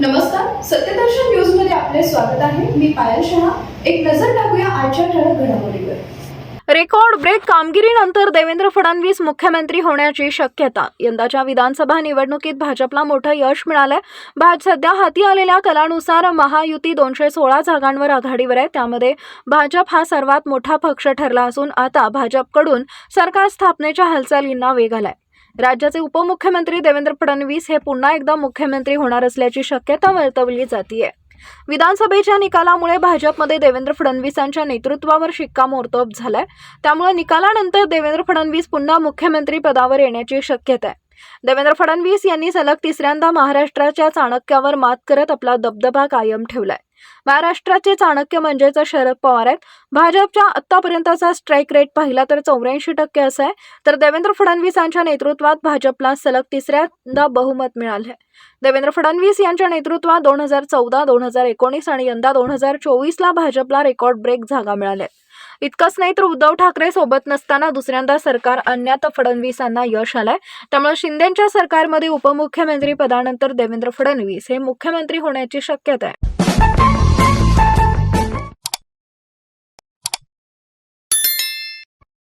नमस्कार सत्यदर्शन न्यूजमध्ये आपले स्वागत आहे. मी पायल शहा. एक नजर टाकूया आजच्या ठळक घडामोडीवर. रेकॉर्ड ब्रेक कामगिरीनंतर देवेंद्र फडणवीस मुख्यमंत्री होण्याची शक्यता. यंदाच्या विधानसभा निवडणुकीत भाजपला मोठं यश मिळालंय. भाज सध्या हाती आलेल्या कलानुसार महायुती दोनशे सोळा जागांवर आघाडीवर आहे. त्यामध्ये भाजप हा सर्वात मोठा पक्ष ठरला असून आता भाजपकडून सरकार स्थापनेच्या हालचालींना वेग आलाय. राज्याचे उपमुख्यमंत्री देवेंद्र फडणवीस हे पुन्हा एकदा मुख्यमंत्री होणार असल्याची शक्यता वर्तवली जाते विधानसभेच्या निकालामुळे भाजपमध्ये देवेंद्र फडणवीसांच्या नेतृत्वावर शिक्कामोर्तब झालाय. त्यामुळे निकालानंतर देवेंद्र फडणवीस पुन्हा मुख्यमंत्री पदावर येण्याची शक्यता आहे. देवेंद्र फडणवीस यांनी सलग तिसऱ्यांदा महाराष्ट्राच्या चाणक्यावर मात करत आपला दबदबा कायम ठेवलाय. महाराष्ट्राचे चाणक्य म्हणजेच शरद पवार आहेत. भाजपच्या आतापर्यंतचा स्ट्राईक रेट पाहिला तर चौऱ्याऐंशी टक्के असा आहे. तर देवेंद्र फडणवीसांच्या नेतृत्वात भाजपला सलग तिसऱ्यांदा बहुमत मिळालं देवेंद्र फडणवीस यांच्या नेतृत्वात दोन हजार चौदा दोन हजार एकोणीस आणि यंदा दोन हजार चोवीसला भाजपला रेकॉर्ड ब्रेक जागा मिळाल्या इतकंच नाही तर उद्धव ठाकरे सोबत नसताना दुसऱ्यांदा सरकार आणण्यात फडणवीसांना यश आलंय. त्यामुळे शिंदेच्या सरकारमध्ये उपमुख्यमंत्री पदानंतर देवेंद्र फडणवीस हे मुख्यमंत्री होण्याची शक्यता आहे.